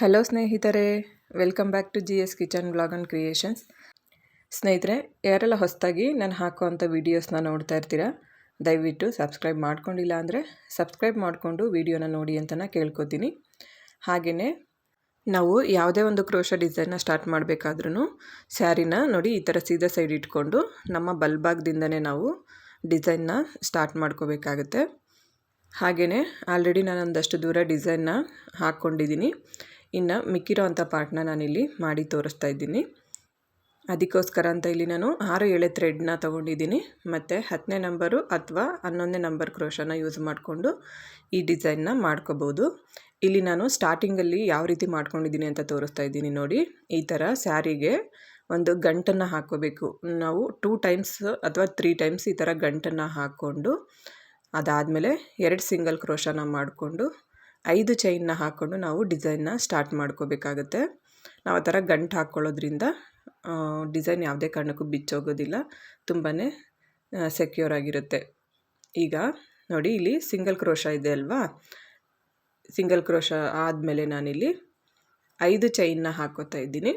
Hello ಸ್ನೇಹಿತರೆ, welcome back to G S kitchen blog and creations. ಸ್ನೇಹಿತರೆ, ಯಾರೆಲ್ಲ ಹೊಸದಾಗಿ ನಾನು ಹಾಕುವಂಥ ವೀಡಿಯೋಸ್ನ ನೋಡ್ತಾ ಇರ್ತೀರಾ, ದಯವಿಟ್ಟು ಸಬ್ಸ್ಕ್ರೈಬ್ ಮಾಡ್ಕೊಂಡಿಲ್ಲ ಅಂದರೆ ಸಬ್ಸ್ಕ್ರೈಬ್ ಮಾಡಿಕೊಂಡು ವೀಡಿಯೋನ ನೋಡಿ ಅಂತಲೇ ಕೇಳ್ಕೊತೀನಿ. ಹಾಗೆಯೇ ನಾವು ಯಾವುದೇ ಒಂದು ಕ್ರೋಶ ಡಿಸೈನ್ನ ಸ್ಟಾರ್ಟ್ ಮಾಡಬೇಕಾದ್ರೂ ಸ್ಯಾರಿನ ನೋಡಿ ಈ ಥರ ಸೀದಾ ಸೈಡ್ ಇಟ್ಕೊಂಡು ನಮ್ಮ ಬಲ್ಬಾಗ್ದಿಂದನೇ ನಾವು ಡಿಸೈನ್ನ ಸ್ಟಾರ್ಟ್ ಮಾಡ್ಕೋಬೇಕಾಗತ್ತೆ. ಹಾಗೆಯೇ ಆಲ್ರೆಡಿ ನಾನು ಒಂದಷ್ಟು ದೂರ ಡಿಸೈನ್ನ ಹಾಕ್ಕೊಂಡಿದ್ದೀನಿ. ಇನ್ನು ಮಿಕ್ಕಿರೋ ಅಂಥ ಪಾರ್ಟ್ನ ನಾನಿಲ್ಲಿ ಮಾಡಿ ತೋರಿಸ್ತಾ ಇದ್ದೀನಿ. ಅದಕ್ಕೋಸ್ಕರ ಅಂತ ಇಲ್ಲಿ ನಾನು ಆರು ಏಳೆ ಥ್ರೆಡ್ನ ತೊಗೊಂಡಿದ್ದೀನಿ. ಮತ್ತು ಹತ್ತನೇ ನಂಬರು ಅಥವಾ ಹನ್ನೊಂದನೇ ನಂಬರ್ ಕ್ರೋಶನ ಯೂಸ್ ಮಾಡಿಕೊಂಡು ಈ ಡಿಸೈನ್ನ ಮಾಡ್ಕೋಬೋದು. ಇಲ್ಲಿ ನಾನು ಸ್ಟಾರ್ಟಿಂಗಲ್ಲಿ ಯಾವ ರೀತಿ ಮಾಡ್ಕೊಂಡಿದ್ದೀನಿ ಅಂತ ತೋರಿಸ್ತಾ ಇದ್ದೀನಿ ನೋಡಿ. ಈ ಥರ ಸ್ಯಾರಿಗೆ ಒಂದು ಗಂಟನ್ನು ಹಾಕ್ಕೋಬೇಕು. ನಾವು ಟೂ ಟೈಮ್ಸ್ ಅಥವಾ ತ್ರೀ ಟೈಮ್ಸ್ ಈ ಥರ ಗಂಟನ್ನು ಹಾಕ್ಕೊಂಡು ಅದಾದಮೇಲೆ ಎರಡು ಸಿಂಗಲ್ ಕ್ರೋಶನ ಮಾಡಿಕೊಂಡು ಐದು ಚೈನ್ನ ಹಾಕ್ಕೊಂಡು ನಾವು ಡಿಸೈನ್ನ ಸ್ಟಾರ್ಟ್ ಮಾಡ್ಕೋಬೇಕಾಗತ್ತೆ. ನಾವು ಆ ಥರ ಗಂಟು ಹಾಕ್ಕೊಳ್ಳೋದ್ರಿಂದ ಡಿಸೈನ್ ಯಾವುದೇ ಕಾರಣಕ್ಕೂ ಬಿಚ್ಚೋಗೋದಿಲ್ಲ. ತುಂಬಾ ಸೆಕ್ಯೂರ್ ಆಗಿರುತ್ತೆ. ಈಗ ನೋಡಿ, ಇಲ್ಲಿ ಸಿಂಗಲ್ ಕ್ರೋಶ ಇದೆ ಅಲ್ವಾ? ಸಿಂಗಲ್ ಕ್ರೋಶ ಆದಮೇಲೆ ನಾನಿಲ್ಲಿ ಐದು ಚೈನ್ನ ಹಾಕೋತಾ ಇದ್ದೀನಿ.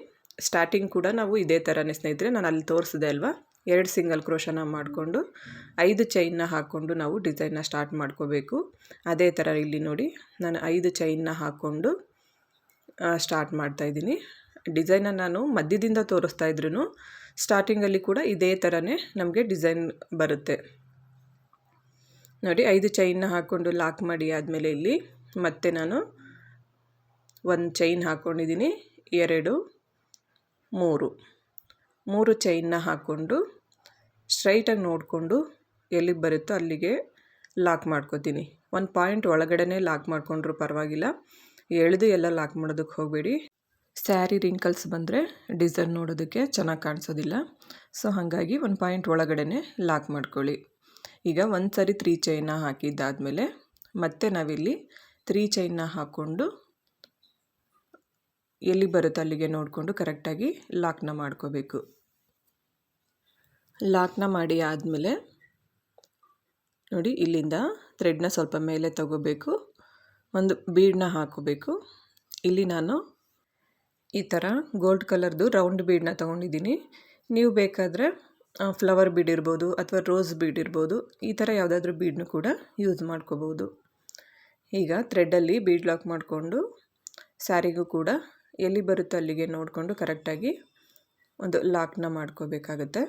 ಸ್ಟಾರ್ಟಿಂಗ್ ಕೂಡ ನಾವು ಇದೇ ಥರನೇ ಸ್ನೇಹಿತರೆ, ನಾನು ಅಲ್ಲಿ ತೋರಿಸಿದೆ ಅಲ್ವಾ? ಎರಡು ಸಿಂಗಲ್ ಕ್ರೋಶನ ಮಾಡಿಕೊಂಡು ಐದು ಚೈನ್ನ ಹಾಕ್ಕೊಂಡು ನಾವು ಡಿಸೈನ್ನ ಸ್ಟಾರ್ಟ್ ಮಾಡ್ಕೋಬೇಕು. ಅದೇ ಥರ ಇಲ್ಲಿ ನೋಡಿ, ನಾನು ಐದು ಚೈನ್ನ ಹಾಕ್ಕೊಂಡು ಸ್ಟಾರ್ಟ್ ಮಾಡ್ತಾಯಿದ್ದೀನಿ ಡಿಸೈನ ನಾನು ಮಧ್ಯದಿಂದ ತೋರಿಸ್ತಾ ಇದ್ರೂ ಸ್ಟಾರ್ಟಿಂಗಲ್ಲಿ ಕೂಡ ಇದೇ ಥರನೇ ನಮಗೆ ಡಿಸೈನ್ ಬರುತ್ತೆ. ನೋಡಿ, ಐದು ಚೈನ್ನ ಹಾಕ್ಕೊಂಡು ಲಾಕ್ ಮಾಡಿ ಆದಮೇಲೆ ಇಲ್ಲಿ ಮತ್ತೆ ನಾನು ಒಂದು ಚೈನ್ ಹಾಕ್ಕೊಂಡಿದ್ದೀನಿ ಎರಡು, ಮೂರು. ಮೂರು ಚೈನ್ನ ಹಾಕ್ಕೊಂಡು ಸ್ಟ್ರೈಟಾಗಿ ನೋಡಿಕೊಂಡು ಎಲ್ಲಿಗೆ ಬರುತ್ತೋ ಅಲ್ಲಿಗೆ ಲಾಕ್ ಮಾಡ್ಕೋತೀನಿ. ಒಂದು ಪಾಯಿಂಟ್ ಒಳಗಡೆನೇ ಲಾಕ್ ಮಾಡಿಕೊಂಡ್ರೂ ಪರವಾಗಿಲ್ಲ. ಎಳೆದು ಎಲ್ಲ ಲಾಕ್ ಮಾಡೋದಕ್ಕೆ ಹೋಗಬೇಡಿ. ಸ್ಯಾರಿ ರಿಂಕಲ್ಸ್ ಬಂದರೆ ಡಿಸೈನ್ ನೋಡೋದಕ್ಕೆ ಚೆನ್ನಾಗಿ ಕಾಣಿಸೋದಿಲ್ಲ. ಸೊ ಹಾಗಾಗಿ ಒಂದು ಪಾಯಿಂಟ್ ಒಳಗಡೆನೆ ಲಾಕ್ ಮಾಡ್ಕೊಳ್ಳಿ. ಈಗ ಒಂದು ಸರಿ ತ್ರೀ ಚೈನ್ನ ಹಾಕಿದ್ದಾದಮೇಲೆ ಮತ್ತೆ ನಾವಿಲ್ಲಿ ತ್ರೀ ಚೈನ್ನ ಹಾಕ್ಕೊಂಡು ಎಲ್ಲಿ ಬರುತ್ತೆ ಅಲ್ಲಿಗೆ ನೋಡಿಕೊಂಡು ಕರೆಕ್ಟಾಗಿ ಲಾಕ್ನ ಮಾಡ್ಕೋಬೇಕು. ಲಾಕ್ನ ಮಾಡಿ ಆದಮೇಲೆ ನೋಡಿ, ಇಲ್ಲಿಂದ ಥ್ರೆಡ್ನ ಸ್ವಲ್ಪ ಮೇಲೆ ತಗೋಬೇಕು. ಒಂದು ಬೀಡನ್ನ ಹಾಕೋಬೇಕು. ಇಲ್ಲಿ ನಾನು ಈ ಥರ ಗೋಲ್ಡ್ ಕಲರ್ದು ರೌಂಡ್ ಬೀಡನ್ನ ತೊಗೊಂಡಿದ್ದೀನಿ. ನೀವು ಬೇಕಾದರೆ ಫ್ಲವರ್ ಬೀಡ್ ಇರ್ಬೋದು ಅಥವಾ ರೋಸ್ ಬೀಡ್ ಇರ್ಬೋದು, ಈ ಥರ ಯಾವುದಾದ್ರೂ ಬೀಡನ್ನೂ ಕೂಡ ಯೂಸ್ ಮಾಡ್ಕೋಬೋದು. ಈಗ ಥ್ರೆಡ್ಡಲ್ಲಿ ಬೀಡ್ ಲಾಕ್ ಮಾಡಿಕೊಂಡು ಸ್ಯಾರಿಗೂ ಕೂಡ ಎಲ್ಲಿ ಬರುತ್ತೋ ಅಲ್ಲಿಗೆ ನೋಡಿಕೊಂಡು ಕರೆಕ್ಟಾಗಿ ಒಂದು ಲಾಕ್ನ ಮಾಡ್ಕೋಬೇಕಾಗುತ್ತೆ.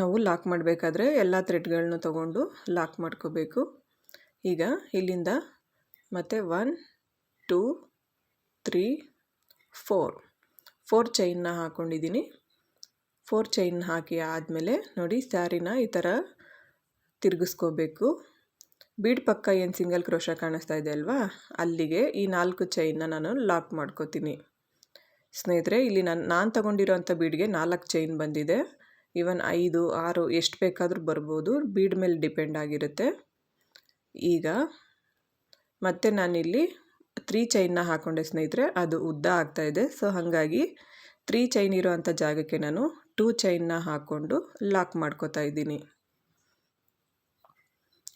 ನಾವು ಲಾಕ್ ಮಾಡಬೇಕಾದ್ರೆ ಎಲ್ಲ ಥ್ರೆಡ್ಗಳನ್ನೂ ತಗೊಂಡು ಲಾಕ್ ಮಾಡ್ಕೋಬೇಕು. ಈಗ ಇಲ್ಲಿಂದ ಮತ್ತೆ one, two, three, four. Four ಚೈನ್ನ ಹಾಕ್ಕೊಂಡಿದ್ದೀನಿ ಫೋರ್ ಚೈನ್ ಹಾಕಿ ಆದಮೇಲೆ ನೋಡಿ ಸ್ಯಾರಿನ ಈ ಥರ ತಿರುಗಿಸ್ಕೋಬೇಕು. ಬೀಡ್ ಪಕ್ಕ ಏನು ಸಿಂಗಲ್ ಕ್ರೋಶ ಕಾಣಿಸ್ತಾ ಇದೆ ಅಲ್ವಾ? ಅಲ್ಲಿಗೆ ಈ ನಾಲ್ಕು ಚೈನ್ನ ನಾನು ಲಾಕ್ ಮಾಡ್ಕೋತೀನಿ. ಸ್ನೇಹಿತರೆ, ಇಲ್ಲಿ ನಾನು ನಾನು ತಗೊಂಡಿರೋಂಥ ಬೀಡ್ಗೆ ನಾಲ್ಕು ಚೈನ್ ಬಂದಿದೆ. ಈವನ್ ಐದು, ಆರು ಎಷ್ಟು ಬೇಕಾದರೂ ಬರ್ಬೋದು. ಬೀಡ್ ಮೇಲೆ ಡಿಪೆಂಡ್ ಆಗಿರುತ್ತೆ. ಈಗ ಮತ್ತೆ ನಾನಿಲ್ಲಿ ತ್ರೀ ಚೈನ್ನ ಹಾಕ್ಕೊಂಡೆ ಸ್ನೇಹಿತರೆ. ಅದು ಉದ್ದ ಆಗ್ತಾ ಇದೆ. ಸೊ, ಹಾಗಾಗಿ ತ್ರೀ ಚೈನ್ ಇರೋವಂಥ ಜಾಗಕ್ಕೆ ನಾನು ಟೂ ಚೈನ್ನ ಹಾಕ್ಕೊಂಡು ಲಾಕ್ ಮಾಡ್ಕೋತಾ ಇದ್ದೀನಿ.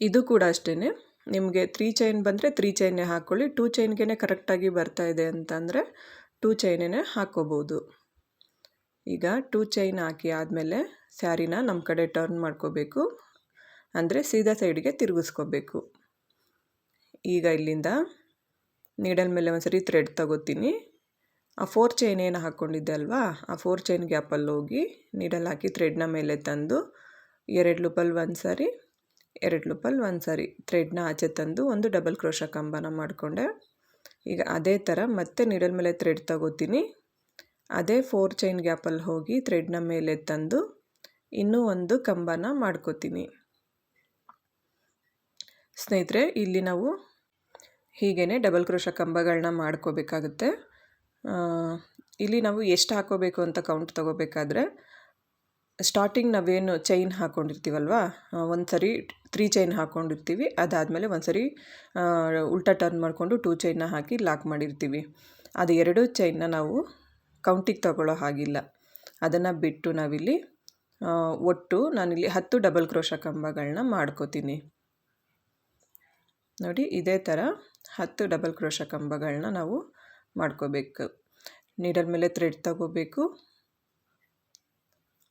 ಇದು ಕೂಡ ಅಷ್ಟೇ ನಿಮಗೆ ತ್ರೀ ಚೈನ್ ಬಂದರೆ ತ್ರೀ ಚೈನೇ ಹಾಕ್ಕೊಳ್ಳಿ ಟೂ ಚೈನ್ಗೆ ಕರೆಕ್ಟಾಗಿ ಬರ್ತಾ ಇದೆ ಅಂತಂದರೆ ಟೂ ಚೈನೇ ಹಾಕ್ಕೋಬೋದು ಈಗ ಟೂ ಚೈನ್ ಹಾಕಿ ಆದಮೇಲೆ ಸ್ಯಾರಿನ ನಮ್ಮ ಕಡೆ ಟರ್ನ್ ಮಾಡ್ಕೋಬೇಕು. ಅಂದರೆ ಸೀದಾ ಸೈಡ್ಗೆ ತಿರುಗಿಸ್ಕೋಬೇಕು. ಈಗ ಇಲ್ಲಿಂದ ನೀಡಲ್ ಮೇಲೆ ಒಂದ್ಸರಿ ಥ್ರೆಡ್ ತಗೋತೀನಿ. ಆ ಫೋರ್ ಚೈನ್ ಏನು ಹಾಕ್ಕೊಂಡಿದ್ದೆ ಅಲ್ವಾ? ಆ ಫೋರ್ ಚೈನ್ ಗ್ಯಾಪಲ್ಲಿ ಹೋಗಿ ನೀಡಲ್ ಹಾಕಿ ಥ್ರೆಡ್ನ ಮೇಲೆ ತಂದು ಎರಡು ಲೂಪಲ್ಲಿ ಒಂದು ಸಾರಿ ಎರಡು ಲೂಪಲ್ಲಿ ಒಂದು ಸಾರಿ ಥ್ರೆಡ್ನ ಆಚೆ ತಂದು ಒಂದು ಡಬಲ್ ಕ್ರೋಶ ಕಂಬನ ಮಾಡಿಕೊಂಡೆ. ಈಗ ಅದೇ ಥರ ಮತ್ತೆ ನೀಡಲ್ ಮೇಲೆ ಥ್ರೆಡ್ ತಗೋತೀನಿ. ಅದೇ ಫೋರ್ ಚೈನ್ ಗ್ಯಾಪಲ್ಲಿ ಹೋಗಿ ಥ್ರೆಡ್ನ ಮೇಲೆ ತಂದು ಇನ್ನೂ ಒಂದು ಕಂಬನ ಮಾಡ್ಕೋತೀನಿ. ಸ್ನೇಹಿತರೆ, ಇಲ್ಲಿ ನಾವು ಹೀಗೇ ಡಬಲ್ ಕ್ರೋಶ ಕಂಬಗಳನ್ನ ಮಾಡ್ಕೋಬೇಕಾಗುತ್ತೆ. ಇಲ್ಲಿ ನಾವು ಎಷ್ಟು ಹಾಕೋಬೇಕು ಅಂತ ಕೌಂಟ್ ತೊಗೋಬೇಕಾದ್ರೆ ಸ್ಟಾರ್ಟಿಂಗ್ ನಾವೇನು ಚೈನ್ ಹಾಕ್ಕೊಂಡಿರ್ತೀವಲ್ವ ಒಂದು ಸರಿ ತ್ರೀ ಚೈನ್ ಹಾಕ್ಕೊಂಡಿರ್ತೀವಿ ಅದಾದಮೇಲೆ ಒಂದು ಸರಿ ಉಲ್ಟಾ ಟರ್ನ್ ಮಾಡಿಕೊಂಡು ಟೂ ಚೈನ್ನ ಹಾಕಿ ಲಾಕ್ ಮಾಡಿರ್ತೀವಿ. ಅದು ಎರಡು ಚೈನ್ನ ನಾವು ಕೌಂಟಿಗೆ ತಗೊಳ್ಳೋ ಹಾಗಿಲ್ಲ. ಅದನ್ನು ಬಿಟ್ಟು ನಾವಿಲ್ಲಿ ಒಟ್ಟು ನಾನಿಲ್ಲಿ ಹತ್ತು ಡಬಲ್ ಕ್ರೋಶ ಕಂಬಗಳನ್ನ ಮಾಡ್ಕೋತೀನಿ. ನೋಡಿ, ಇದೇ ಥರ ಹತ್ತು ಡಬಲ್ ಕ್ರೋಶ ಕಂಬಗಳನ್ನ ನಾವು ಮಾಡ್ಕೋಬೇಕು. ನೀಡಲ್ ಮೇಲೆ ಥ್ರೆಡ್ ತಗೋಬೇಕು.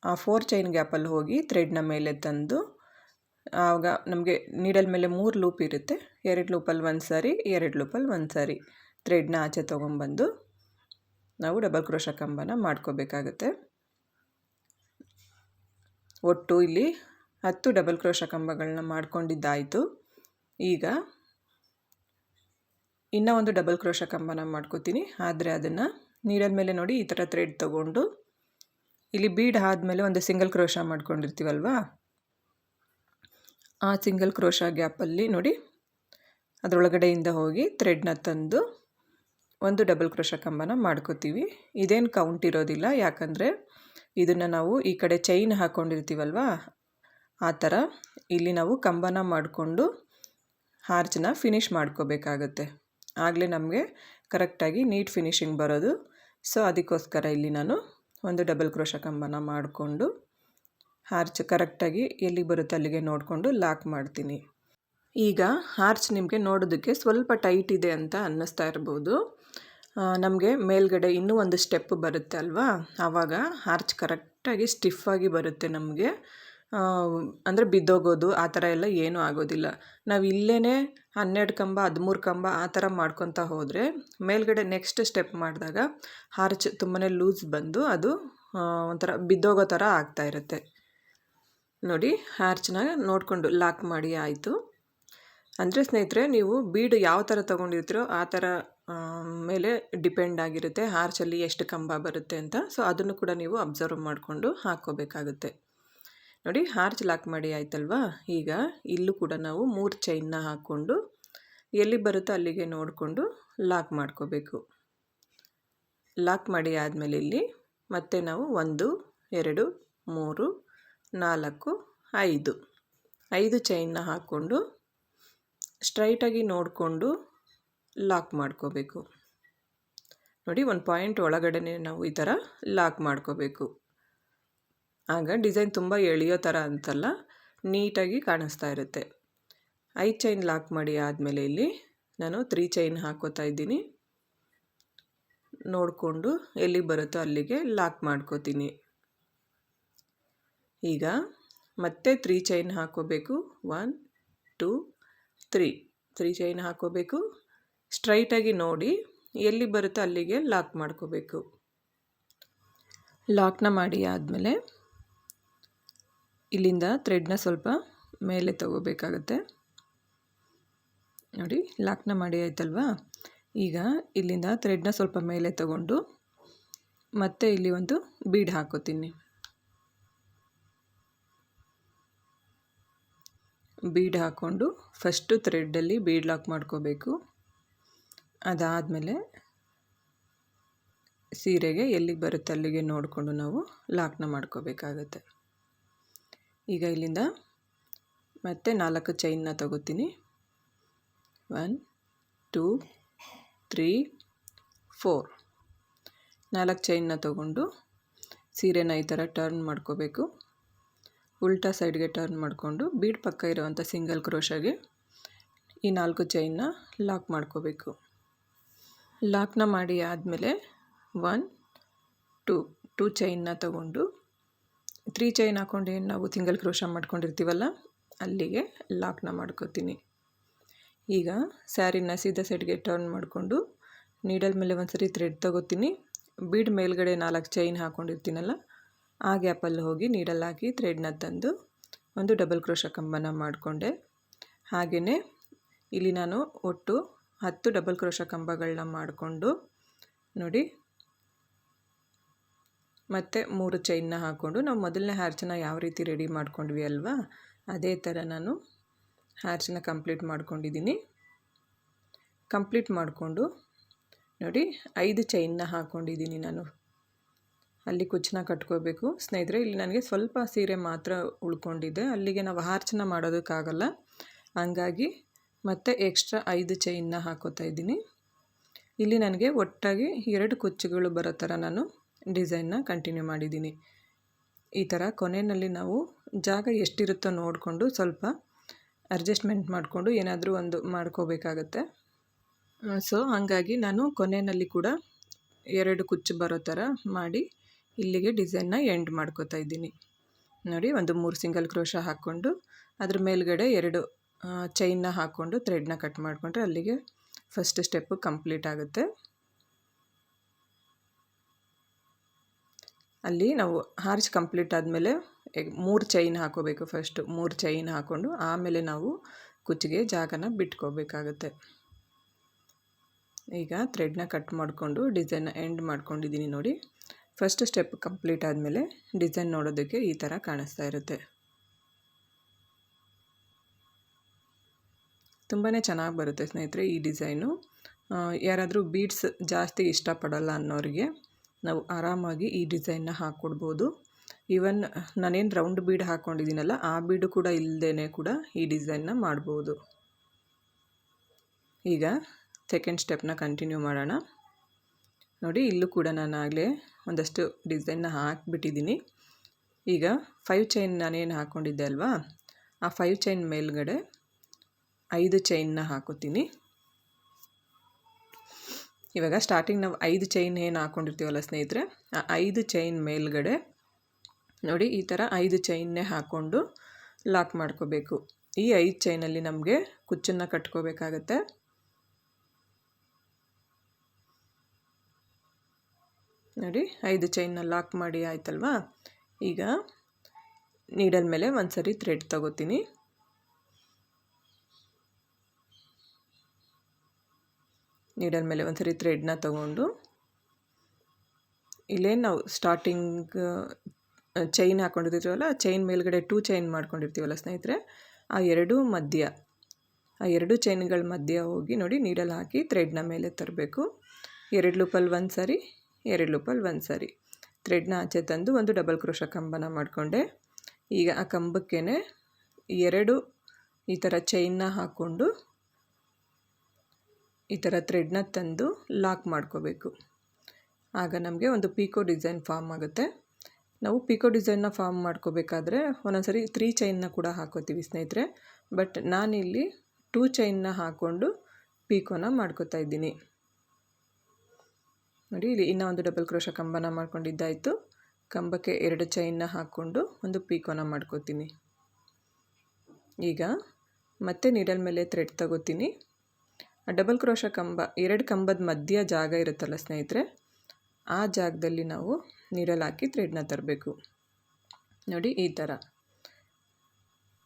ಆ ಫೋರ್ ಚೈನ್ ಗ್ಯಾಪಲ್ಲಿ ಹೋಗಿ ಥ್ರೆಡ್ನ ಮೇಲೆ ತಂದು, ಆವಾಗ ನಮಗೆ ನೀಡಲ್ ಮೇಲೆ ಮೂರು ಲೂಪ್ ಇರುತ್ತೆ. ಎರಡು ಲೂಪಲ್ಲಿ ಒಂದು ಸಾರಿ, ಎರಡು ಲೂಪಲ್ಲಿ ಒಂದು ಸಾರಿ. ಥ್ರೆಡ್ನ ಆಚೆ ತೊಗೊಂಬಂದು ನಾವು ಡಬಲ್ ಕ್ರೋಶ ಕಂಬನ ಮಾಡ್ಕೋಬೇಕಾಗುತ್ತೆ. ಒಟ್ಟು ಇಲ್ಲಿ ಹತ್ತು ಡಬಲ್ ಕ್ರೋಶ ಕಂಬಗಳನ್ನ ಮಾಡ್ಕೊಂಡಿದ್ದಾಯಿತು. ಈಗ ಇನ್ನೂ ಒಂದು ಡಬಲ್ ಕ್ರೋಶ ಕಂಬನ ಮಾಡ್ಕೋತೀನಿ. ಆದರೆ ಅದನ್ನು ನೀಡಲ್ ಮೇಲೆ ನೋಡಿ ಈ ಥರ ಥ್ರೆಡ್ ತೊಗೊಂಡು ಇಲ್ಲಿ ಬೀಡ್ ಆದಮೇಲೆ ಒಂದು ಸಿಂಗಲ್ ಕ್ರೋಶ ಮಾಡ್ಕೊಂಡಿರ್ತೀವಲ್ವಾ? ಆ ಸಿಂಗಲ್ ಕ್ರೋಶ ಗ್ಯಾಪಲ್ಲಿ ನೋಡಿ, ಅದರೊಳಗಡೆಯಿಂದ ಹೋಗಿ ಥ್ರೆಡ್ನ ತಂದು ಒಂದು ಡಬಲ್ ಕ್ರೋಶ ಕಂಬನ ಮಾಡ್ಕೋತೀವಿ. ಇದೇನು ಕೌಂಟ್ ಇರೋದಿಲ್ಲ, ಯಾಕಂದರೆ ಇದನ್ನು ನಾವು ಈ ಕಡೆ ಚೈನ್ ಹಾಕ್ಕೊಂಡಿರ್ತೀವಲ್ವ ಆ ಥರ ಇಲ್ಲಿ ನಾವು ಕಂಬನ ಮಾಡಿಕೊಂಡು ಹಾರ್ಚನ್ನ ಫಿನಿಷ್ ಮಾಡ್ಕೋಬೇಕಾಗತ್ತೆ. ಆಗಲೇ ನಮಗೆ ಕರೆಕ್ಟಾಗಿ ನೀಟ್ ಫಿನಿಶಿಂಗ್ ಬರೋದು. ಸೊ ಅದಕ್ಕೋಸ್ಕರ ಇಲ್ಲಿ ನಾನು ಒಂದು ಡಬಲ್ ಕ್ರೋಶ ಕಂಬನ ಮಾಡಿಕೊಂಡು ಹಾರ್ಚ್ ಕರೆಕ್ಟಾಗಿ ಎಲ್ಲಿ ಬರುತ್ತೆ ಅಲ್ಲಿಗೆ ನೋಡಿಕೊಂಡು ಲಾಕ್ ಮಾಡ್ತೀನಿ. ಈಗ ಹಾರ್ಚ್ ನಿಮಗೆ ನೋಡೋದಕ್ಕೆ ಸ್ವಲ್ಪ ಟೈಟ್ ಇದೆ ಅಂತ ಅನ್ನಿಸ್ತಾ ಇರ್ಬೋದು. ನಮಗೆ ಮೇಲ್ಗಡೆ ಇನ್ನೂ ಒಂದು ಸ್ಟೆಪ್ ಬರುತ್ತೆ ಅಲ್ವಾ? ಆವಾಗ ಹಾರ್ಚ್ ಕರೆಕ್ಟಾಗಿ ಸ್ಟಿಫಾಗಿ ಬರುತ್ತೆ ನಮಗೆ. ಅಂದರೆ ಬಿದ್ದೋಗೋದು, ಆ ಥರ ಎಲ್ಲ ಏನೂ ಆಗೋದಿಲ್ಲ. ನಾವು ಇಲ್ಲೇ ಹನ್ನೆರಡು ಕಂಬ, ಹದಿಮೂರು ಕಂಬ ಆ ಥರ ಮಾಡ್ಕೊತಾ ಹೋದರೆ, ಮೇಲ್ಗಡೆ ನೆಕ್ಸ್ಟ್ ಸ್ಟೆಪ್ ಮಾಡಿದಾಗ ಹಾರ್ಚ್ ತುಂಬಾ ಲೂಸ್ ಬಂದು ಅದು ಒಂಥರ ಬಿದ್ದೋಗೋ ಥರ ಆಗ್ತಾ ಇರುತ್ತೆ. ನೋಡಿ ಹಾರ್ಚ್ನ ನೋಡಿಕೊಂಡು ಲಾಕ್ ಮಾಡಿ ಆಯಿತು. ಅಂದರೆ ಸ್ನೇಹಿತರೆ, ನೀವು ಬೀಡು ಯಾವ ಥರ ತೊಗೊಂಡಿರ್ತೀರೋ ಆ ಥರ ಮೇಲೆ ಡಿಪೆಂಡ್ ಆಗಿರುತ್ತೆ ಹಾರ್ಚಲ್ಲಿ ಎಷ್ಟು ಕಂಬ ಬರುತ್ತೆ ಅಂತ. ಸೊ ಅದನ್ನು ಕೂಡ ನೀವು ಅಬ್ಸರ್ವ್ ಮಾಡಿಕೊಂಡು ಹಾಕ್ಕೋಬೇಕಾಗುತ್ತೆ. ನೋಡಿ ಹಾರ್ಚ್ ಲಾಕ್ ಮಾಡಿ ಆಯ್ತಲ್ವಾ? ಈಗ ಇಲ್ಲೂ ಕೂಡ ನಾವು ಮೂರು ಚೈನ್ನ ಹಾಕ್ಕೊಂಡು ಎಲ್ಲಿ ಬರುತ್ತೋ ಅಲ್ಲಿಗೆ ನೋಡಿಕೊಂಡು ಲಾಕ್ ಮಾಡ್ಕೋಬೇಕು. ಲಾಕ್ ಮಾಡಿ ಆದಮೇಲೆ ಇಲ್ಲಿ ಮತ್ತೆ ನಾವು ಒಂದು, ಎರಡು, ಮೂರು, ನಾಲ್ಕು, ಐದು. ಐದು ಚೈನ್ನ ಹಾಕ್ಕೊಂಡು ಸ್ಟ್ರೈಟಾಗಿ ನೋಡಿಕೊಂಡು ಲಾಕ್ ಮಾಡ್ಕೋಬೇಕು. ನೋಡಿ ಒಂದು ಪಾಯಿಂಟ್ ಒಳಗಡೆ ನಾವು ಈ ಥರ ಲಾಕ್ ಮಾಡ್ಕೋಬೇಕು. ಆಗ ಡಿಸೈನ್ ತುಂಬ ಎಳೆಯೋ ಥರ ಅಂತಲ್ಲ ನೀಟಾಗಿ ಕಾಣಿಸ್ತಾ ಇರುತ್ತೆ. ಐದು ಚೈನ್ ಲಾಕ್ ಮಾಡಿ ಆದಮೇಲೆ ಇಲ್ಲಿ ನಾನು ತ್ರೀ ಚೈನ್ ಹಾಕೋತಾ ಇದ್ದೀನಿ. ನೋಡಿಕೊಂಡು ಎಲ್ಲಿ ಬರುತ್ತೋ ಅಲ್ಲಿಗೆ ಲಾಕ್ ಮಾಡ್ಕೋತೀನಿ. ಈಗ ಮತ್ತೆ ತ್ರೀ ಚೈನ್ ಹಾಕೋಬೇಕು. One, two, three. Three chain ಹಾಕೋಬೇಕು. ಸ್ಟ್ರೈಟಾಗಿ ನೋಡಿ ಎಲ್ಲಿ ಬರುತ್ತೋ ಅಲ್ಲಿಗೆ ಲಾಕ್ ಮಾಡ್ಕೋಬೇಕು. ಲಾಕ್ನ ಮಾಡಿ ಆದಮೇಲೆ ಇಲ್ಲಿಂದ ಥ್ರೆಡ್ನ ಸ್ವಲ್ಪ ಮೇಲೆ ತಗೋಬೇಕಾಗತ್ತೆ. ನೋಡಿ ಲಾಕ್ನ ಮಾಡಿ ಆಯ್ತಲ್ವಾ? ಈಗ ಇಲ್ಲಿಂದ ಥ್ರೆಡ್ನ ಸ್ವಲ್ಪ ಮೇಲೆ ತಗೊಂಡು ಮತ್ತೆ ಇಲ್ಲಿ ಒಂದು ಬೀಡ್ ಹಾಕೋತೀನಿ. ಬೀಡ್ ಹಾಕ್ಕೊಂಡು ಫಸ್ಟು ಥ್ರೆಡ್ಡಲ್ಲಿ ಬೀಡ್ ಲಾಕ್ ಮಾಡ್ಕೋಬೇಕು. ಅದಾದಮೇಲೆ ಸೀರೆಗೆ ಎಲ್ಲಿಗೆ ಬರುತ್ತೆ ಅಲ್ಲಿಗೆ ನೋಡಿಕೊಂಡು ನಾವು ಲಾಕ್ನ ಮಾಡ್ಕೋಬೇಕಾಗತ್ತೆ. ಈಗ ಇಲ್ಲಿಂದ ಮತ್ತೆ ನಾಲ್ಕು ಚೈನ್ನ ತಗೋತೀನಿ. ಒನ್ ಟೂ ತ್ರೀ ಫೋರ್ ನಾಲ್ಕು ಚೈನ್ನ ತಗೊಂಡು ಸೀರೆನ ಈ ಥರ ಟರ್ನ್ ಮಾಡ್ಕೋಬೇಕು. ಉಲ್ಟಾ ಸೈಡ್ಗೆ ಟರ್ನ್ ಮಾಡಿಕೊಂಡು ಬೀಡ್ ಪಕ್ಕ ಇರುವಂಥ ಸಿಂಗಲ್ ಕ್ರೋಶಾಗೆ ಈ ನಾಲ್ಕು ಚೈನ್ನ ಲಾಕ್ ಮಾಡ್ಕೋಬೇಕು. ಲಾಕ್ನ ಮಾಡಿ ಆದಮೇಲೆ ಒನ್ ಟೂ ಟೂ ಚೈನ್ನ ತಗೊಂಡು ತ್ರೀ ಚೈನ್ ಹಾಕ್ಕೊಂಡು ಏನು ನಾವು ತಿಂಗಲ್ ಕ್ರೋಶ ಮಾಡ್ಕೊಂಡಿರ್ತೀವಲ್ಲ, ಅಲ್ಲಿಗೆ ಲಾಕ್ನ ಮಾಡ್ಕೋತೀನಿ. ಈಗ ಸ್ಯಾರಿನ ಸೀದಾ ಸೈಡ್ಗೆ ಟರ್ನ್ ಮಾಡಿಕೊಂಡು ನೀಡಲ್ ಮೇಲೆ ಒಂದು ಸರಿ ಥ್ರೆಡ್ ತೊಗೋತೀನಿ. ಬೀಡ್ ಮೇಲ್ಗಡೆ ನಾಲ್ಕು ಚೈನ್ ಹಾಕ್ಕೊಂಡಿರ್ತೀನಲ್ಲ ಆ ಗ್ಯಾಪಲ್ಲಿ ಹೋಗಿ ನೀಡಲ್ ಹಾಕಿ ಥ್ರೆಡ್ನ ತಂದು ಒಂದು ಡಬಲ್ ಕ್ರೋಶ ಕಂಬನ ಮಾಡಿಕೊಂಡೆ. ಹಾಗೆಯೇ ಇಲ್ಲಿ ನಾನು ಒಟ್ಟು ಹತ್ತು ಡಬಲ್ ಕ್ರೋಶ ಕಂಬಗಳನ್ನ ಮಾಡಿಕೊಂಡು ನೋಡಿ ಮತ್ತು ಮೂರು ಚೈನ್ನ ಹಾಕ್ಕೊಂಡು ನಾವು ಮೊದಲನೇ ಹ್ಯಾರ್ಚನ್ನ ಯಾವ ರೀತಿ ರೆಡಿ ಮಾಡ್ಕೊಂಡ್ವಿ ಅಲ್ವಾ? ಅದೇ ಥರ ನಾನು ಹ್ಯಾರ್ಚನ್ನ ಕಂಪ್ಲೀಟ್ ಮಾಡ್ಕೊಂಡಿದ್ದೀನಿ. ಕಂಪ್ಲೀಟ್ ಮಾಡಿಕೊಂಡು ನೋಡಿ ಐದು ಚೈನ್ನ ಹಾಕ್ಕೊಂಡಿದ್ದೀನಿ ನಾನು. ಅಲ್ಲಿ ಕುಚ್ಚನ್ನ ಕಟ್ಕೋಬೇಕು. ಸ್ನೇಹಿತರೆ, ಇಲ್ಲಿ ನನಗೆ ಸ್ವಲ್ಪ ಸೀರೆ ಮಾತ್ರ ಉಳ್ಕೊಂಡಿದೆ. ಅಲ್ಲಿಗೆ ನಾವು ಹಾರ್ಚನ ಮಾಡೋದಕ್ಕಾಗಲ್ಲ. ಹಂಗಾಗಿ ಮತ್ತೆ ಎಕ್ಸ್ಟ್ರಾ ಐದು ಚೈನ್ನ ಹಾಕೋತಾ ಇದ್ದೀನಿ. ಇಲ್ಲಿ ನನಗೆ ಒಟ್ಟಾಗಿ ಎರಡು ಕುಚ್ಚುಗಳು ಬರೋ ಥರ ನಾನು ಡಿಸೈನ್ನ ಕಂಟಿನ್ಯೂ ಮಾಡಿದ್ದೀನಿ. ಈ ಥರ ಕೊನೆಯಲ್ಲಿ ನಾವು ಜಾಗ ಎಷ್ಟಿರುತ್ತೋ ನೋಡಿಕೊಂಡು ಸ್ವಲ್ಪ ಅಡ್ಜಸ್ಟ್ಮೆಂಟ್ ಮಾಡಿಕೊಂಡು ಏನಾದರೂ ಒಂದು ಮಾಡ್ಕೋಬೇಕಾಗತ್ತೆ. ಸೊ, ಹಾಗಾಗಿ ನಾನು ಕೊನೆಯಲ್ಲಿ ಕೂಡ ಎರಡು ಕುಚ್ಚು ಬರೋ ಥರ ಮಾಡಿ ಇಲ್ಲಿಗೆ ಡಿಸೈನ್ನ ಎಂಡ್ ಮಾಡ್ಕೋತಾ ಇದ್ದೀನಿ. ನೋಡಿ, ಒಂದು ಮೂರು ಸಿಂಗಲ್ ಕ್ರೋಶ ಹಾಕ್ಕೊಂಡು ಅದ್ರ ಮೇಲ್ಗಡೆ ಎರಡು ಚೈನ್ನ ಹಾಕ್ಕೊಂಡು ಥ್ರೆಡ್ನ ಕಟ್ ಮಾಡಿಕೊಂಡ್ರೆ ಅಲ್ಲಿಗೆ ಫಸ್ಟ್ ಸ್ಟೆಪ್ಪು ಕಂಪ್ಲೀಟ್ ಆಗುತ್ತೆ. ಅಲ್ಲಿ ನಾವು ಹಾರ್ಚ್ ಕಂಪ್ಲೀಟ್ ಆದಮೇಲೆ ಮೂರು ಚೈನ್ ಹಾಕೋಬೇಕು ಫಸ್ಟು ಮೂರು ಚೈನ್ ಹಾಕ್ಕೊಂಡು ಆಮೇಲೆ ನಾವು ಕುಚ್ಚಿಗೆ ಜಾಗನ ಬಿಟ್ಕೋಬೇಕಾಗತ್ತೆ. ಈಗ ಥ್ರೆಡ್ನ ಕಟ್ ಮಾಡಿಕೊಂಡು ಡಿಸೈನ್ ಎಂಡ್ ಮಾಡ್ಕೊಂಡಿದ್ದೀನಿ ನೋಡಿ. ಫಸ್ಟ್ ಸ್ಟೆಪ್ ಕಂಪ್ಲೀಟ್ ಆದಮೇಲೆ ಡಿಸೈನ್ ನೋಡೋದಕ್ಕೆ ಈ ಥರ ಕಾಣಿಸ್ತಾ ಇರುತ್ತೆ. ತುಂಬಾ ಚೆನ್ನಾಗಿ ಬರುತ್ತೆ ಸ್ನೇಹಿತರೆ ಈ ಡಿಸೈನು ಯಾರಾದರೂ ಬೀಡ್ಸ್ ಜಾಸ್ತಿ ಇಷ್ಟಪಡಲ್ಲ ಅನ್ನೋರಿಗೆ ನಾವು ಆರಾಮಾಗಿ ಈ ಡಿಸೈನ್ನ ಹಾಕ್ಕೊಡ್ಬೋದು ಈವನ್ ನಾನೇನು ರೌಂಡ್ ಬೀಡ್ ಹಾಕ್ಕೊಂಡಿದ್ದೀನಲ್ಲ ಆ ಬೀಡು ಕೂಡ ಇಲ್ಲದೇ ಕೂಡ ಈ ಡಿಸೈನ್ನ ಮಾಡ್ಬೋದು. ಈಗ ಸೆಕೆಂಡ್ ಸ್ಟೆಪ್ನ ಕಂಟಿನ್ಯೂ ಮಾಡೋಣ. ನೋಡಿ, ಇಲ್ಲೂ ಕೂಡ ನಾನು ಆಗಲೇ ಒಂದಷ್ಟು ಡಿಸೈನ್ನ ಹಾಕಿಬಿಟ್ಟಿದ್ದೀನಿ. ಈಗ ಫೈವ್ ಚೈನ್ ನಾನೇನು ಹಾಕ್ಕೊಂಡಿದ್ದೆ ಅಲ್ವಾ, ಆ ಫೈವ್ ಚೈನ್ ಮೇಲ್ಗಡೆ ಐದು ಚೈನ್ನ ಹಾಕೋತೀನಿ. ಇವಾಗ ಸ್ಟಾರ್ಟಿಂಗ್ ನಾವು ಐದು ಚೈನ್ ಏನು ಹಾಕ್ಕೊಂಡಿರ್ತೀವಲ್ಲ ಸ್ನೇಹಿತರೆ, ಆ ಐದು ಚೈನ್ ಮೇಲ್ಗಡೆ ನೋಡಿ ಈ ಥರ ಐದು ಚೈನ್ನೇ ಹಾಕ್ಕೊಂಡು ಲಾಕ್ ಮಾಡ್ಕೋಬೇಕು. ಈ ಐದು ಚೈನಲ್ಲಿ ನಮಗೆ ಕುಚ್ಚನ್ನು ಕಟ್ಕೋಬೇಕಾಗತ್ತೆ. ನೋಡಿ ಐದು ಚೈನ್ನ ಲಾಕ್ ಮಾಡಿ ಆಯ್ತಲ್ವಾ? ಈಗ ನೀಡಲ್ ಮೇಲೆ ಒಂದು ಸರಿ ಥ್ರೆಡ್ ತಗೋತೀನಿ. ನೀಡಲ್ ಮೇಲೆ ಒಂದು ಸರಿ ಥ್ರೆಡ್ನ ತಗೊಂಡು ಇಲ್ಲೇನು ನಾವು ಸ್ಟಾರ್ಟಿಂಗ್ ಚೈನ್ ಹಾಕ್ಕೊಂಡಿರ್ತೀವಲ್ಲ ಚೈನ್ ಮೇಲ್ಗಡೆ ಟೂ ಚೈನ್ ಮಾಡ್ಕೊಂಡಿರ್ತೀವಲ್ಲ ಸ್ನೇಹಿತರೆ, ಆ ಎರಡೂ ಮಧ್ಯ, ಆ ಎರಡು ಚೈನ್ಗಳ ಮಧ್ಯ ಹೋಗಿ ನೋಡಿ ನೀಡಲ್ ಹಾಕಿ ಥ್ರೆಡ್ನ ಮೇಲೆ ತರಬೇಕು. ಎರಡು ಲೂಪಲ್ಲಿ ಒಂದು ಸಾರಿ, ಎರಡು ಲೂಪಲ್ಲಿ ಒಂದು ಸಾರಿ. ಥ್ರೆಡ್ನ ಆಚೆ ತಂದು ಒಂದು ಡಬಲ್ ಕ್ರೋಶ ಕಂಬನ ಮಾಡಿಕೊಂಡೆ. ಈಗ ಆ ಕಂಬಕ್ಕೇ ಎರಡು ಈ ಥರ ಚೈನ್ನ ಹಾಕ್ಕೊಂಡು ಈ ಥರ ಥ್ರೆಡ್ನ ತಂದು ಲಾಕ್ ಮಾಡ್ಕೋಬೇಕು. ಆಗ ನಮಗೆ ಒಂದು ಪೀಕೋ ಡಿಸೈನ್ ಫಾರ್ಮ್ ಆಗುತ್ತೆ. ನಾವು ಪಿಕೋ ಡಿಸೈನ್ನ ಫಾರ್ಮ್ ಮಾಡ್ಕೋಬೇಕಾದ್ರೆ ಒಂದೊಂದ್ಸರಿ ತ್ರೀ ಚೈನ್ನ ಕೂಡ ಹಾಕೋತೀವಿ ಸ್ನೇಹಿತರೆ. ಬಟ್ ನಾನಿಲ್ಲಿ ಟೂ ಚೈನ್ನ ಹಾಕ್ಕೊಂಡು ಪೀಕೋನ ಮಾಡ್ಕೋತಾ ಇದ್ದೀನಿ. ನೋಡಿ, ಇಲ್ಲಿ ಇನ್ನೂ ಒಂದು ಡಬಲ್ ಕ್ರೋಶ ಕಂಬನ ಮಾಡ್ಕೊಂಡಿದ್ದಾಯಿತು. ಕಂಬಕ್ಕೆ ಎರಡು ಚೈನ್ನ ಹಾಕ್ಕೊಂಡು ಒಂದು ಪೀಕೋನ ಮಾಡ್ಕೋತೀನಿ. ಈಗ ಮತ್ತೆ ನೀಡಲ್ ಮೇಲೆ ಥ್ರೆಡ್ ತಗೋತೀನಿ. ಡಬಲ್ ಕ್ರೋಶ ಕಂಬ ಎರಡು ಕಂಬದ ಮಧ್ಯ ಜಾಗ ಇರುತ್ತಲ್ಲ ಸ್ನೇಹಿತರೆ, ಆ ಜಾಗದಲ್ಲಿ ನಾವು ನೀಡಲ್ ಹಾಕಿ ಥ್ರೆಡ್ನ ತರಬೇಕು. ನೋಡಿ ಈ ಥರ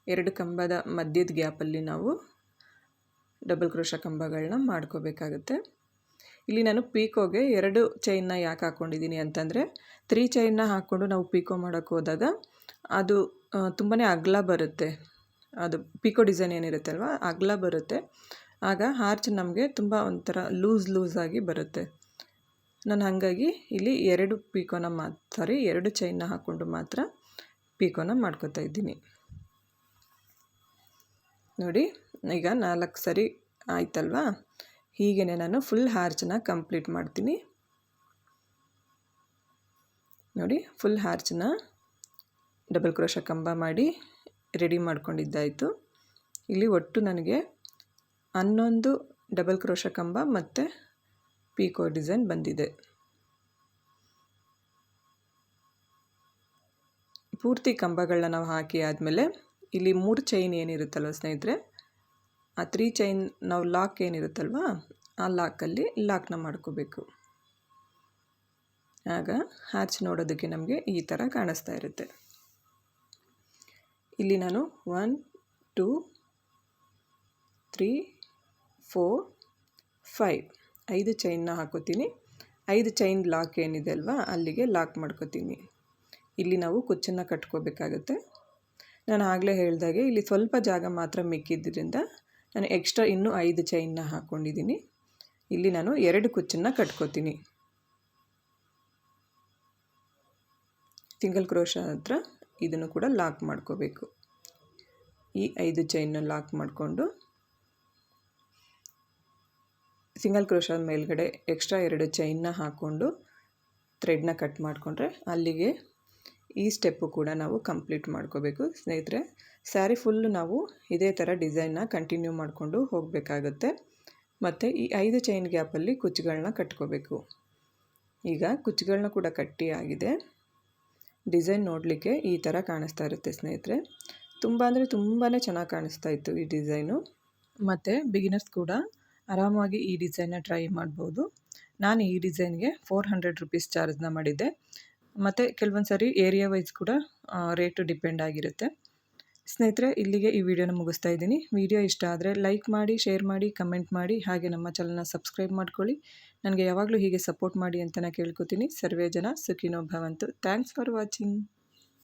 ಎರಡು ಕಂಬದ ಮಧ್ಯದ ಗ್ಯಾಪಲ್ಲಿ ನಾವು ಡಬಲ್ ಕ್ರೋಶ ಕಂಬಗಳನ್ನ ಮಾಡ್ಕೋಬೇಕಾಗುತ್ತೆ. ಇಲ್ಲಿ ನಾನು ಪೀಕೋಗೆ ಎರಡು ಚೈನ್ನ ಯಾಕೆ ಹಾಕ್ಕೊಂಡಿದ್ದೀನಿ ಅಂತಂದರೆ ತ್ರೀ ಚೈನ್ನ ಹಾಕ್ಕೊಂಡು ನಾವು ಪೀಕೋ ಮಾಡೋಕ್ಕೆ ಹೋದಾಗ ಅದು ತುಂಬಾ ಅಗಲ ಬರುತ್ತೆ. ಅದು ಪೀಕೋ ಡಿಸೈನ್ ಏನಿರುತ್ತೆ ಅಲ್ವಾ ಅಗಲ ಬರುತ್ತೆ. ಆಗ ಹಾರ್ಚ್ ನಮಗೆ ತುಂಬ ಒಂಥರ ಲೂಸ್ ಲೂಸಾಗಿ ಬರುತ್ತೆ. ನಾನು ಹಾಗಾಗಿ ಇಲ್ಲಿ ಎರಡು ಪೀಕೋನ ಮಾ ಸಾರಿ ಎರಡು ಚೈನ್ನ ಹಾಕ್ಕೊಂಡು ಮಾತ್ರ ಪೀಕೋನ ಮಾಡ್ಕೋತಾ ಇದ್ದೀನಿ. ನೋಡಿ, ಈಗ ನಾಲ್ಕು ಸರಿ ಆಯ್ತಲ್ವಾ? ಹೀಗೇ ನಾನು ಫುಲ್ ಹಾರ್ಚನ್ನ ಕಂಪ್ಲೀಟ್ ಮಾಡ್ತೀನಿ. ನೋಡಿ ಫುಲ್ ಹಾರ್ಚನ್ನ ಡಬಲ್ ಕ್ರೋಶ ಕಂಬ ಮಾಡಿ ರೆಡಿ ಮಾಡ್ಕೊಂಡಿದ್ದಾಯಿತು. ಇಲ್ಲಿ ಒಟ್ಟು ನನಗೆ ಹನ್ನೊಂದು ಡಬಲ್ ಕ್ರೋಶ ಕಂಬ ಮತ್ತು ಪೀಕೋ ಡಿಸೈನ್ ಬಂದಿದೆ. ಪೂರ್ತಿ ಕಂಬಗಳನ್ನ ನಾವು ಹಾಕಿ ಆದಮೇಲೆ ಇಲ್ಲಿ ಮೂರು ಚೈನ್ ಏನಿರುತ್ತಲ್ವ ಸ್ನೇಹಿತರೆ? ಆ ತ್ರೀ ಚೈನ್ ನಾವು ಲಾಕ್ ಏನಿರುತ್ತಲ್ವ? ಆ ಲಾಕಲ್ಲಿ ಲಾಕ್ನ ಮಾಡ್ಕೋಬೇಕು. ಆಗ ಹ್ಯಾಚ್ ನೋಡೋದಕ್ಕೆ ನಮಗೆ ಈ ಥರ ಕಾಣಿಸ್ತಾ ಇರುತ್ತೆ. ಇಲ್ಲಿ ನಾನು one two three four five ಐದು ಚೈನ್ನ ಹಾಕೋತೀನಿ. ಐದು ಚೈನ್ ಲಾಕ್ ಏನಿದೆ ಅಲ್ವಾ, ಅಲ್ಲಿಗೆ ಲಾಕ್ ಮಾಡ್ಕೋತೀನಿ. ಇಲ್ಲಿ ನಾವು ಕುಚ್ಚನ್ನು ಕಟ್ಕೋಬೇಕಾಗುತ್ತೆ. ನಾನು ಆಗಲೇ ಹೇಳಿದಾಗೆ ಇಲ್ಲಿ ಸ್ವಲ್ಪ ಜಾಗ ಮಾತ್ರ ಮಿಕ್ಕಿದ್ದರಿಂದ ನಾನು ಎಕ್ಸ್ಟ್ರಾ ಇನ್ನೂ ಐದು ಚೈನ್ನ ಹಾಕ್ಕೊಂಡಿದ್ದೀನಿ ಇಲ್ಲಿ ನಾನು ಎರಡು ಕುಚ್ಚನ್ನು ಕಟ್ಕೋತೀನಿ. ಸಿಂಗಲ್ ಕ್ರೋಶ ಹತ್ರ ಇದನ್ನು ಕೂಡ ಲಾಕ್ ಮಾಡ್ಕೋಬೇಕು. ಈ ಐದು ಚೈನ್ನ ಲಾಕ್ ಮಾಡಿಕೊಂಡು ಸಿಂಗಲ್ ಕ್ರೋಶದ ಮೇಲ್ಗಡೆ ಎಕ್ಸ್ಟ್ರಾ ಎರಡು ಚೈನ್ನ ಹಾಕ್ಕೊಂಡು ಥ್ರೆಡ್ನ ಕಟ್ ಮಾಡಿಕೊಂಡ್ರೆ ಅಲ್ಲಿಗೆ ಈ ಸ್ಟೆಪ್ಪು ಕೂಡ ನಾವು ಕಂಪ್ಲೀಟ್ ಮಾಡ್ಕೋಬೇಕು. ಸ್ನೇಹಿತರೆ, ಸ್ಯಾರಿ ಫುಲ್ಲು ನಾವು ಇದೇ ಥರ ಡಿಸೈನ್ನ ಕಂಟಿನ್ಯೂ ಮಾಡಿಕೊಂಡು ಹೋಗಬೇಕಾಗುತ್ತೆ. ಮತ್ತು ಈ ಐದು ಚೈನ್ ಗ್ಯಾಪಲ್ಲಿ ಕುಚ್ಚುಗಳನ್ನ ಕಟ್ಕೋಬೇಕು. ಈಗ ಕುಚ್ಚುಗಳನ್ನ ಕೂಡ ಕಟ್ಟಿ ಆಗಿದೆ. ಡಿಸೈನ್ ನೋಡಲಿಕ್ಕೆ ಈ ಥರ ಕಾಣಿಸ್ತಾ ಇರುತ್ತೆ ಸ್ನೇಹಿತರೆ. ತುಂಬ ಅಂದರೆ ತುಂಬಾ ಚೆನ್ನಾಗಿ ಕಾಣಿಸ್ತಾ ಇತ್ತು ಈ ಡಿಸೈನು. ಮತ್ತು ಬಿಗಿನರ್ಸ್ ಕೂಡ ಆರಾಮಾಗಿ ಈ ಡಿಸೈನ್ನ ಟ್ರೈ ಮಾಡ್ಬೋದು. ನಾನು ಈ ಡಿಸೈನ್ಗೆ ಫೋರ್ ಹಂಡ್ರೆಡ್ ರುಪೀಸ್ ಚಾರ್ಜ್ನ ಮಾಡಿದ್ದೆ. ಮತ್ತು ಕೆಲವೊಂದು ಸರಿ ಏರಿಯಾ ವೈಸ್ ಕೂಡ ರೇಟು ಡಿಪೆಂಡ್ ಆಗಿರುತ್ತೆ. ಸ್ನೇಹಿತರೆ, ಇಲ್ಲಿಗೆ ಈ ವಿಡಿಯೋನ ಮುಗಿಸ್ತಾ ಇದ್ದೀನಿ. ವಿಡಿಯೋ ಇಷ್ಟ ಆದರೆ ಲೈಕ್ ಮಾಡಿ, ಶೇರ್ ಮಾಡಿ, ಕಮೆಂಟ್ ಮಾಡಿ, ಹಾಗೆ ನಮ್ಮ ಚಾನಲ್ನ ಸಬ್ಸ್ಕ್ರೈಬ್ ಮಾಡ್ಕೊಳ್ಳಿ. ನನಗೆ ಯಾವಾಗಲೂ ಹೀಗೆ ಸಪೋರ್ಟ್ ಮಾಡಿ ಅಂತ ನಾನು ಕೇಳ್ಕೊತೀನಿ. ಸರ್ವೇ ಜನ ಸುಖಿನೋ ಭವಂತು. Thanks for watching.